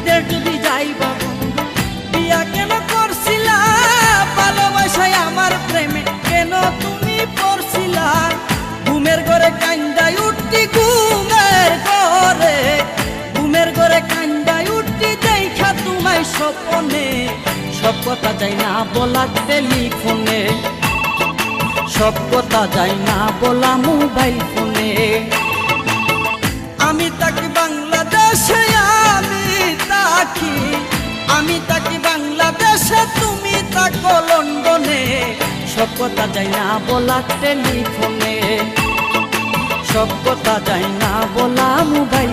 বিদেশ যদি যাইবা বিয়া কেন করছিলা? ভালোবাসায় আমার প্রেমে কেন তুমি পড়ছিলা? ঘুমের ঘরে কান্দাই উঠতি, ঘুমের ঘরে। ঘুমের ঘরে কান্দাই উঠতি, দেখা তোমায় স্বপনে। সব কথা যাই না বলা টেলিফোনে। সব কথা যাই না বলা মোবাইল ফোনে। আমি তাকি বাংলাদেশে, তুমি থাকো লন্ডনে। সব কথা যাই না বলা টেলিফোনে। সব কথা যাই না বলা মোবাইল